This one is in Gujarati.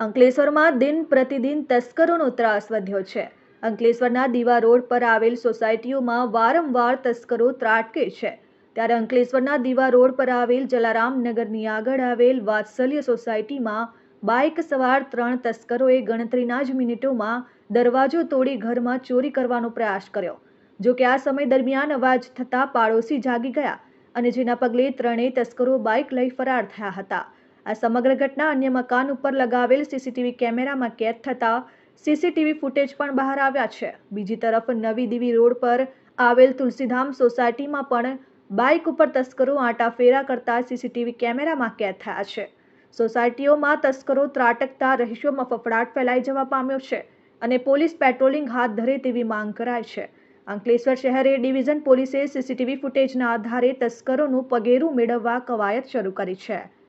અંકલેશ્વરમાં દિન પ્રતિદિન તસ્કરોનો ત્રાસ વધ્યો છે. અંકલેશ્વરના દીવા રોડ પર આવેલ સોસાયટીઓમાં વારંવાર તસ્કરો ત્રાટકે છે. ત્યારે અંકલેશ્વરના દીવા રોડ પર આવેલ જલારામનગરની આગળ આવેલ વાત્સલ્ય સોસાયટીમાં બાઇક સવાર ત્રણ તસ્કરોએ ગણતરીના જ મિનિટોમાં દરવાજો તોડી ઘરમાં ચોરી કરવાનો પ્રયાસ કર્યો. જો કે આ સમય દરમિયાન અવાજ થતાં પાડોશી જાગી ગયા અને જેના પગલે ત્રણેય તસ્કરો બાઇક લઈ ફરાર થયા હતા. આ સમગ્ર ઘટના અન્ય મકાન ઉપર લગાવેલ સીસીટીવી કેમેરામાં કેદ થતા સીસીટીવી ફૂટેજ પણ બહાર આવ્યા છે. બીજી તરફ નવી દીવી રોડ પર આવેલ તુલસીધામ સોસાયટીમાં પણ બાઇક ઉપર તસ્કરો આંટાફેરા કરતા સીસીટીવી કેમેરામાં કેદ થયા છે. સોસાયટીઓમાં તસ્કરો ત્રાટકતા, રહીશોમાં ફફડાટ ફેલાઈ જવા પામ્યો છે અને પોલીસ પેટ્રોલિંગ હાથ ધરે તેવી માંગ કરાય છે. અંકલેશ્વર શહેરે ડિવિઝન પોલીસે સીસીટીવી ફૂટેજના આધારે તસ્કરોનું પગેરું મેળવવા કવાયત શરૂ કરી છે.